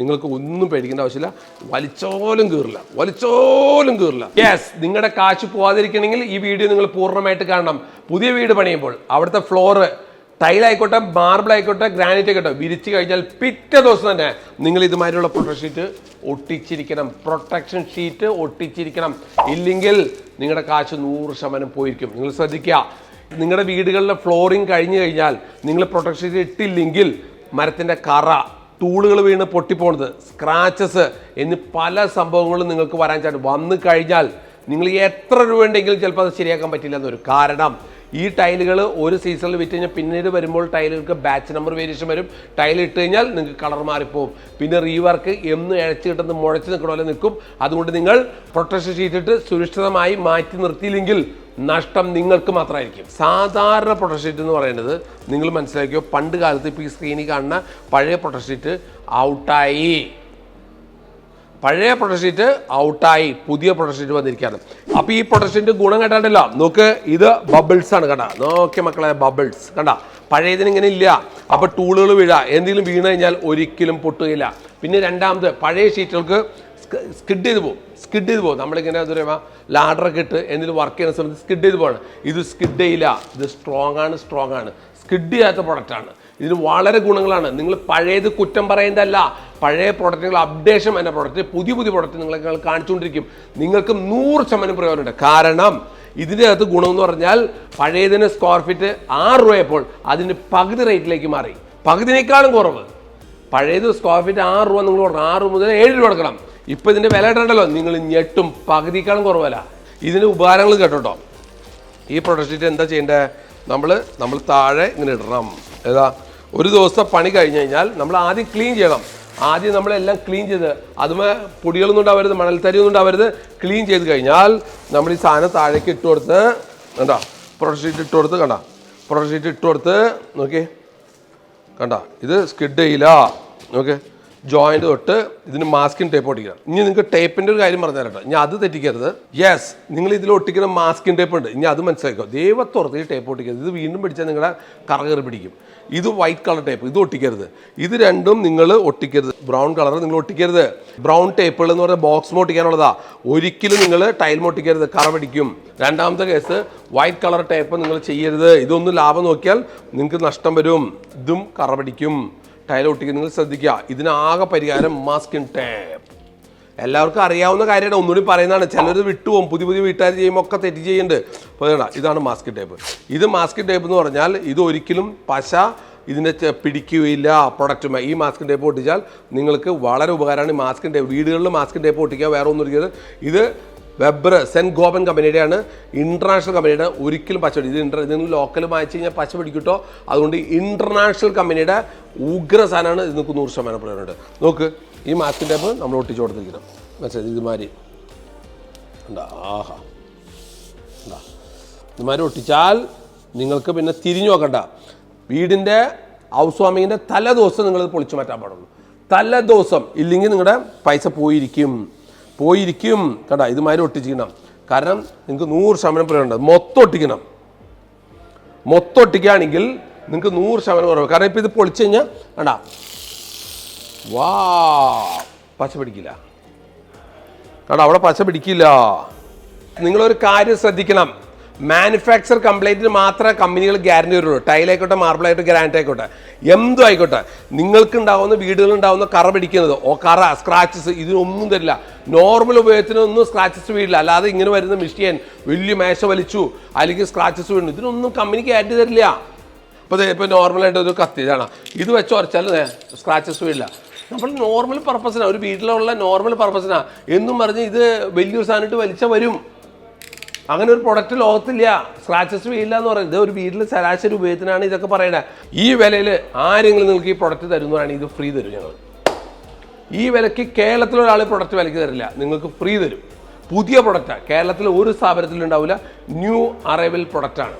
നിങ്ങൾക്ക് ഒന്നും പേടിക്കേണ്ട ആവശ്യമില്ല. വലിച്ചോലും കീറില്ല. വലിച്ചോലും കീറില്ല. യെസ് നിങ്ങളുടെ കാശ് പോവാതിരിക്കണമെങ്കിൽ ഈ വീഡിയോ നിങ്ങൾ പൂർണമായിട്ട് കാണണം. പുതിയ വീട് പണിയുമ്പോൾ അവിടുത്തെ ഫ്ലോറ് ടൈലായിക്കോട്ടെ മാർബിൾ ആയിക്കോട്ടെ ഗ്രാനൈറ്റ് ആയിക്കോട്ടെ വിരിച്ച് കഴിഞ്ഞാൽ പിറ്റേ ദിവസം തന്നെ നിങ്ങൾ ഇതുമാതിരിയുള്ള പ്രൊട്ടക്ഷൻ ഷീറ്റ് ഒട്ടിച്ചിരിക്കണം. പ്രൊട്ടക്ഷൻ ഷീറ്റ് ഒട്ടിച്ചിരിക്കണം. ഇല്ലെങ്കിൽ നിങ്ങളുടെ കാശ് നൂറ് ശതമാനം പോയിരിക്കും. നിങ്ങൾ ശ്രദ്ധിക്കുക. നിങ്ങളുടെ വീടുകളിലെ ഫ്ലോറിങ് കഴിഞ്ഞു കഴിഞ്ഞാൽ നിങ്ങൾ പ്രൊട്ടക്ഷൻ ഷീറ്റ് ഇട്ടില്ലെങ്കിൽ മരത്തിന്റെ കറ ടൂളുകൾ വീണ് പൊട്ടിപ്പോണത് സ്ക്രാച്ചസ് എന്നീ പല സംഭവങ്ങളും നിങ്ങൾക്ക് വരാൻ ചാൻസ് വന്നു കഴിഞ്ഞാൽ നിങ്ങൾ എത്ര രൂപ ഉണ്ടെങ്കിലും ചിലപ്പോൾ അത് ശരിയാക്കാൻ പറ്റില്ല എന്നൊരു കാരണം ഈ ടൈലുകൾ ഒരു സീസണിൽ വിറ്റ് കഴിഞ്ഞാൽ പിന്നീട് വരുമ്പോൾ ടൈലുകൾക്ക് ബാച്ച് നമ്പർ വേരിയേഷൻ വരും. ടൈൽ ഇട്ട് കഴിഞ്ഞാൽ നിങ്ങൾക്ക് കളർ മാറിപ്പോവും. പിന്നെ റീവർക്ക് എന്നും ഇഴച്ച് കിട്ടുന്ന മുഴച്ച് നിൽക്കണ പോലെ നിൽക്കും. അതുകൊണ്ട് നിങ്ങൾ പ്രൊട്ടക്ഷൻ ഷീറ്റ് ഇട്ട് സുരക്ഷിതമായി മാറ്റി നിർത്തിയില്ലെങ്കിൽ നഷ്ടം നിങ്ങൾക്ക് മാത്രമായിരിക്കും. സാധാരണ പ്രൊട്ടക്ഷൻ ഷീറ്റ് എന്ന് പറയുന്നത് നിങ്ങൾ മനസ്സിലാക്കിയോ? പണ്ട് കാലത്ത് ഇപ്പോൾ ഈ സ്ക്രീനിൽ കാണുന്ന പഴയ പ്രൊട്ടക്ഷൻ ഷീറ്റ് ഔട്ടായി പഴയ പ്രൊട്ടക്ഷൻ ഷീറ്റ് ഔട്ടായി പുതിയ പ്രൊട്ടക്ഷൻ ഷീറ്റ് വന്നിരിക്കുകയാണ്. അപ്പോൾ ഈ പ്രൊട്ടക്ഷൻ ഷീറ്റ് ഗുണം കേട്ടാണ്ടല്ലോ? നോക്ക് ഇത് ബബിൾസ് ആണ് കണ്ട. നോക്കിയ മക്കളെ ബബിൾസ് കണ്ട? പഴയതിന് ഇങ്ങനെ ഇല്ല. അപ്പോൾ ടൂളുകൾ വീഴുക എന്തെങ്കിലും വീണ് കഴിഞ്ഞാൽ ഒരിക്കലും പൊട്ടുകയില്ല. പിന്നെ രണ്ടാമത് പഴയ ഷീറ്റുകൾക്ക് സ്കിഡ് ചെയ്ത് പോകും. സ്കിഡ് ചെയ്ത് പോകും. നമ്മളിങ്ങനെ എന്താ പറയുക ലാഡറൊക്കെ ഇട്ട് എന്തെങ്കിലും വർക്ക് ചെയ്യുന്ന സമയത്ത് സ്കിഡ് ചെയ്ത് പോകണം ഇത് സ്കിഡ് ചെയ്യില്ല. ഇത് സ്ട്രോങ് ആണ് സ്ട്രോങ് ആണ്. സ്കിഡ് ചെയ്യാത്ത പ്രൊഡക്റ്റാണ് ഇതിന് വളരെ ഗുണങ്ങളാണ്. നിങ്ങൾ പഴയത് കുറ്റം പറയേണ്ടതല്ല പഴയ പ്രൊഡക്റ്റുകൾ അപ്ഡേഷൻ എന്ന പ്രൊഡക്റ്റ് പുതിയ പുതിയ പ്രൊഡക്റ്റ് നിങ്ങളെ നിങ്ങൾ കാണിച്ചുകൊണ്ടിരിക്കും. നിങ്ങൾക്ക് നൂറ് ശതമാനം പ്രയോജനമുണ്ട്. കാരണം ഇതിന്റെ അകത്ത് ഗുണം എന്ന് പറഞ്ഞാൽ പഴയതിന് സ്ക്വയർ ഫീറ്റ് ആറ് രൂപയപ്പോൾ അതിന് പകുതി റേറ്റിലേക്ക് മാറി. പകുതിനേക്കാളും കുറവ്. പഴയത് സ്ക്വയർ ഫീറ്റ് ആറ് രൂപ നിങ്ങൾ കൊടുക്കണം ആറ് മുതൽ ഏഴ് രൂപ കൊടുക്കണം. ഇപ്പം ഇതിന്റെ വില ഇടണ്ടല്ലോ നിങ്ങൾ ഞെട്ടും പകുതിക്കാളും കുറവല്ല. ഇതിന് ഉപകാരങ്ങൾ കേട്ടോ ഈ പ്രൊഡക്റ്റ് എന്താ ചെയ്യേണ്ടത് നമ്മൾ നമ്മൾ താഴെ ഇങ്ങനെ ഇടണം. ഏതാ? ഒരു ദിവസം പണി കഴിഞ്ഞ് കഴിഞ്ഞാൽ നമ്മൾ ആദ്യം ക്ലീൻ ചെയ്യണം. ആദ്യം നമ്മളെല്ലാം ക്ലീൻ ചെയ്ത് അതുമേ പൊടികളൊന്നും ഉണ്ടാവരുത് മണൽത്തരിയൊന്നും ഉണ്ടാവരുത്. ക്ലീൻ ചെയ്ത് കഴിഞ്ഞാൽ നമ്മൾ ഈ സാധനം താഴേക്ക് ഇട്ട് കൊടുത്ത് കണ്ടോ? പ്രൊഡക്റ്റ് ഇട്ട് കൊടുത്ത് കണ്ട? പ്രൊഡക്റ്റ് ഇട്ട് കൊടുത്ത് നോക്കി കണ്ട? ഇത് സ്കിഡ് ചെയ്യില്ല. ഓക്കെ ജോയിന്റ് തൊട്ട് ഇതിന് മാസ്കിൻ ടേപ്പ് ഒട്ടിക്കണം. ഇനി നിങ്ങൾക്ക് ടേപ്പിന്റെ ഒരു കാര്യം പറഞ്ഞു തരട്ടോ ഇനി അത് തെറ്റിക്കരുത്. യെസ് നിങ്ങൾ ഇതിൽ ഒട്ടിക്കുന്ന മാസ്കിൻ ടേപ്പ് ഉണ്ട്. ഇനി അത് മനസ്സിലാക്കോ ദൈവത്തോർത്ത് ഈ ടേപ്പ് ഒട്ടിക്കരുത്. ഇത് വീണ്ടും പിടിച്ചാൽ നിങ്ങളുടെ കറകറി പിടിക്കും. ഇത് വൈറ്റ് കളർ ടേപ്പ് ഇത് ഒട്ടിക്കരുത്. ഇത് രണ്ടും നിങ്ങൾ ഒട്ടിക്കരുത്. ബ്രൗൺ കളർ നിങ്ങൾ ഒട്ടിക്കരുത്. ബ്രൗൺ ടേപ്പുകൾ എന്ന് പറഞ്ഞാൽ ബോക്സ് ഒട്ടിക്കാനുള്ളതാ. ഒരിക്കലും നിങ്ങൾ ടൈൽ ഒട്ടിക്കരുത്. കറ പിടിക്കും. രണ്ടാമത്തെ കേസ് വൈറ്റ് കളർ ടേപ്പ് നിങ്ങൾ ചെയ്യരുത്. ഇതൊന്നും ലാഭം നോക്കിയാൽ നിങ്ങൾക്ക് നഷ്ടം വരും. ഇതും കറ പിടിക്കും. ടൈൽ ഒട്ടിക്കുക നിങ്ങൾ ശ്രദ്ധിക്കുക. ഇതിനാകെ പരിഹാരം മാസ്കിൻ ടാപ്പ് എല്ലാവർക്കും അറിയാവുന്ന കാര്യമാണ്. ഒന്നുകൂടി പറയുന്നതാണ്. ചിലർ വിട്ടുപോകും. പുതിയ പുതിയ വീട്ടുകാർ ചെയ്യുമ്പോൾ ഒക്കെ തെറ്റ് ചെയ്യുന്നുണ്ട്. ഇതാണ് മാസ്കിൻ ടേപ്പ് ഇത് മാസ്കിൻ ടേപ്പ് എന്ന് പറഞ്ഞാൽ ഇത് ഒരിക്കലും പശ ഇതിനെ പിടിക്കുകയില്ല. പ്രൊഡക്റ്റുമായി ഈ മാസ്കിൻ ടേപ്പ് ഒട്ടിച്ചാൽ നിങ്ങൾക്ക് വളരെ ഉപകാരമാണ് മാസ്കിൻ ടേപ്പ് വീടുകളിൽ മാസ്കിൻ ടേപ്പ് ഒട്ടിക്കുക വേറെ ഒന്നും ഒരിക്കലും ഇത് വെബ്ബർ സെന്റ് ഗോപൻ കമ്പനിയുടെയാണ് ഇന്റർനാഷണൽ കമ്പനിയുടെ ഒരിക്കലും പിടിക്കും ഇത് ഇന്റർ ഇത് ലോക്കൽ വായിച്ചു കഴിഞ്ഞാൽ പച്ച പിടിക്കിട്ടോ അതുകൊണ്ട് ഇന്റർനാഷണൽ കമ്പനിയുടെ ഉഗ്ര സാധനമാണ് ഇത് നിങ്ങൾക്ക് നൂറ് ശതമാനം പ്രയോജനമുണ്ട് നോക്ക് ഈ മാസ്കിൻ ടൈപ്പ് നമ്മൾ ഒട്ടിച്ച് കൊടുത്തിരിക്കണം മനസ്സിലായി? ഇതുമാതിരി ആഹാ. ഇതുമാതിരി ഒട്ടിച്ചാൽ നിങ്ങൾക്ക് പിന്നെ തിരിഞ്ഞു നോക്കണ്ട. വീടിന്റെ ഹൗസ് വാമിങ്ങിന്റെ തലേ ദിവസം നിങ്ങളിത് പൊളിച്ചു മാറ്റാൻ പാടുള്ളൂ. തലേ ദിവസം ഇല്ലെങ്കിൽ നിങ്ങളുടെ പൈസ പോയിരിക്കും. പോയിരിക്കും. കണ്ട ഇതുമാതിരി ഒട്ടിച്ചിരിക്കണം. കാരണം നിങ്ങൾക്ക് നൂറ് ശതമാനം പ്രയോജനം മൊത്തം ഒട്ടിക്കണം. മൊത്തം ഒട്ടിക്കുകയാണെങ്കിൽ നിങ്ങൾക്ക് നൂറ് ശതമാനം കുറവ്. കാരണം ഇപ്പോൾ ഇത് പൊളിച്ചു കഴിഞ്ഞാൽ കണ്ട? വാ പച്ച പിടിക്കില്ല. കണ്ട അവിടെ പച്ച പിടിക്കില്ല. നിങ്ങളൊരു കാര്യം ശ്രദ്ധിക്കണം. മാനുഫാക്ചർ കംപ്ലൈന്റിന് മാത്രമേ കമ്പനികൾ ഗ്യാരണ്ടി വരുള്ളൂ. ടൈലായിക്കോട്ടെ മാർബിൾ ആയിട്ട് ഗ്രാനൈറ്റ് ആയിക്കോട്ടെ. എന്തും ആയിക്കോട്ടെ. നിങ്ങൾക്കുണ്ടാവുന്ന വീടുകളിൽ ഉണ്ടാവുന്ന കറ പിടിക്കുന്നത് ഓ കറ സ്ക്രാച്ചസ് ഇതിനൊന്നും തരില്ല. നോർമൽ ഉപയോഗത്തിനൊന്നും സ്ക്രാച്ചസ് വീടില്ല. അല്ലാതെ ഇങ്ങനെ വരുന്ന മിഷ്യൻ വലിയ മേശ വലിച്ചു അല്ലെങ്കിൽ സ്ക്രാച്ചസ് വീണു ഇതിനൊന്നും കമ്പനി ഗ്യാരണ്ടി തരില്ല. അപ്പോൾ ഇപ്പോൾ നോർമലായിട്ട് ഒരു കത്തി ഇതാണ്. ഇത് വെച്ച് ഉറച്ചാൽ സ്ക്രാച്ചസ് വീടില്ല. നമ്മൾ നോർമൽ പർപ്പസിനാണ് ഒരു വീട്ടിലുള്ള നോർമൽ പർപ്പസിനാണ് എന്നും പറഞ്ഞ് ഇത് വലിയൊരു സാധനമായിട്ട് വലിച്ച വരും. അങ്ങനെ ഒരു പ്രൊഡക്റ്റ് ലോകത്തില്ല. സ്ക്രാച്ചസ് വീഴില്ല എന്ന് പറയുന്നത് ഒരു വീട്ടിൽ ശരാശരി ഉപയോഗത്തിനാണ് ഇതൊക്കെ പറയുന്നത് ഈ വിലയിൽ ആരെങ്കിലും നിങ്ങൾക്ക് ഈ പ്രൊഡക്റ്റ് തരുന്നതാണ് ഇത് ഫ്രീ തരും ഞങ്ങൾ ഈ വിലയ്ക്ക് കേരളത്തിലൊരാൾ പ്രൊഡക്റ്റ് വിലയ്ക്ക് തരില്ല. നിങ്ങൾക്ക് ഫ്രീ തരും. പുതിയ പ്രൊഡക്റ്റാണ് കേരളത്തിൽ ഒരു സ്ഥാപനത്തിലും ഉണ്ടാവില്ല ന്യൂ അറൈവൽ പ്രൊഡക്റ്റാണ്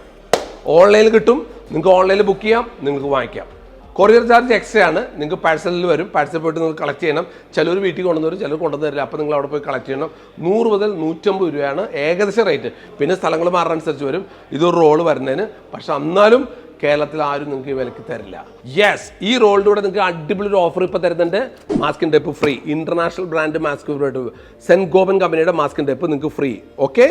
ഓൺലൈനിൽ കിട്ടും. നിങ്ങൾക്ക് ഓൺലൈനിൽ ബുക്ക് ചെയ്യാം. നിങ്ങൾക്ക് വാങ്ങിക്കാം. കൊറിയർ ചാർജ് എക്സ്ട്രാ ആണ്. നിങ്ങൾക്ക് പാഴ്സലിൽ വരും. പാഴ്സൽ പോയിട്ട് നിങ്ങൾ കളക്ട് ചെയ്യണം. ചിലർ വീട്ടിൽ കൊണ്ടുവരും ചിലർ കൊണ്ടുവന്ന് തരില്ല അപ്പോൾ നിങ്ങൾ അവിടെ പോയി കളക്ട് ചെയ്യണം. നൂറ് മുതൽ നൂറ്റമ്പത് രൂപയാണ് ഏകദേശം റേറ്റ് പിന്നെ സ്ഥലങ്ങൾ മാറാനനുസരിച്ച് വരും. ഇതൊരു റോൾ വരുന്നതിന്. പക്ഷെ എന്നാലും കേരളത്തിൽ ആരും നിങ്ങൾക്ക് വിലക്ക് തരില്ല. യെസ് ഈ റോളിന്റെ കൂടെ നിങ്ങൾക്ക് അടിപൊളി ഒരു ഓഫർ ഇപ്പോൾ തരുന്നുണ്ട്. Masking tape free international brand mask Saint Gobain കമ്പനിയുടെ മാസ്കിൻ ടേപ്പ് നിങ്ങൾക്ക് ഫ്രീ ഓക്കെ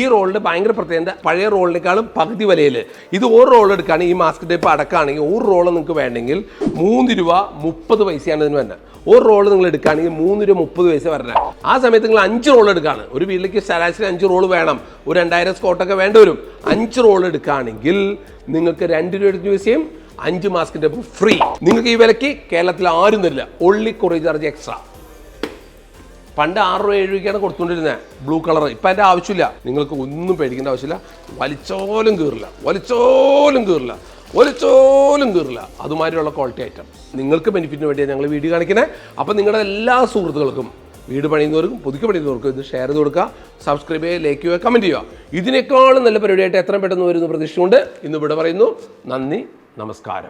ഈ റോളിൽ ഭയങ്കര പ്രത്യേകത പഴയ റോളിനേക്കാളും പകുതി വിലയിൽ ഇത് ഒരു റോൾ എടുക്കുകയാണെങ്കിൽ ഈ മാസ്ക് ടേപ്പ് അടക്കുകയാണെങ്കിൽ ഒരു റോൾ നിങ്ങൾക്ക് വേണമെങ്കിൽ മൂന്ന് രൂപ മുപ്പത് പൈസയാണ് ഇതിന് വരുന്നത്. ഒരു റോൾ നിങ്ങൾ എടുക്കുകയാണെങ്കിൽ മൂന്ന് രൂപ മുപ്പത് പൈസ വരണം ആ സമയത്ത് നിങ്ങൾ അഞ്ച് റോൾ എടുക്കുകയാണ്. ഒരു വീട്ടിലേക്ക് ശരാശരി അഞ്ച് റോൾ വേണം. ഒരു രണ്ടായിരം സ്കോട്ടൊക്കെ വേണ്ടി വരും. അഞ്ച് റോൾ എടുക്കുകയാണെങ്കിൽ നിങ്ങൾക്ക് രണ്ട് രൂപ എടുത്ത് യൂസ് ചെയ്യും അഞ്ച് മാസ്കിന്റെ ഫ്രീ. നിങ്ങൾക്ക് ഈ വിലയ്ക്ക് കേരളത്തിൽ ആരും തരില്ല. ഒള്ളി കുറേ ചാർജ് എക്സ്ട്രാ പണ്ട് ആറ് രൂപ ഏഴ് രൂപയ്ക്കാണ് കൊടുത്തുകൊണ്ടിരുന്നത് ബ്ലൂ കളർ ഇപ്പം അതിന്റെ ആവശ്യമില്ല. നിങ്ങൾക്ക് ഒന്നും പേടിക്കേണ്ട ആവശ്യമില്ല. വലിച്ചോലും കീറില്ല. വലിച്ചോലും കീറില്ല. ഒലിച്ചോലും കീറില്ല. അതുമാതിരിയുള്ള ക്വാളിറ്റി ഐറ്റം നിങ്ങൾക്ക് ബെനിഫിറ്റിന് വേണ്ടിയാണ് ഞങ്ങൾ വീഡിയോ കാണിക്കുന്നത് അപ്പം നിങ്ങളുടെ എല്ലാ സുഹൃത്തുക്കൾക്കും വീട് പണിയുന്നവർക്കും പുതുക്കി പണിയുന്നവർക്കും ഇത് ഷെയർ ചെയ്ത് കൊടുക്കുക സബ്സ്ക്രൈബ് ചെയ്യുക ലൈക്ക് ചെയ്യുക കമന്റ് ചെയ്യുക. ഇതിനേക്കാളും നല്ല പരിപാടിയായിട്ട് എത്രയും പെട്ടെന്ന് വരുന്ന പ്രതീക്ഷ കൊണ്ട് ഇന്ന് ഇവിടെ പറയുന്നു. നന്ദി നമസ്കാരം.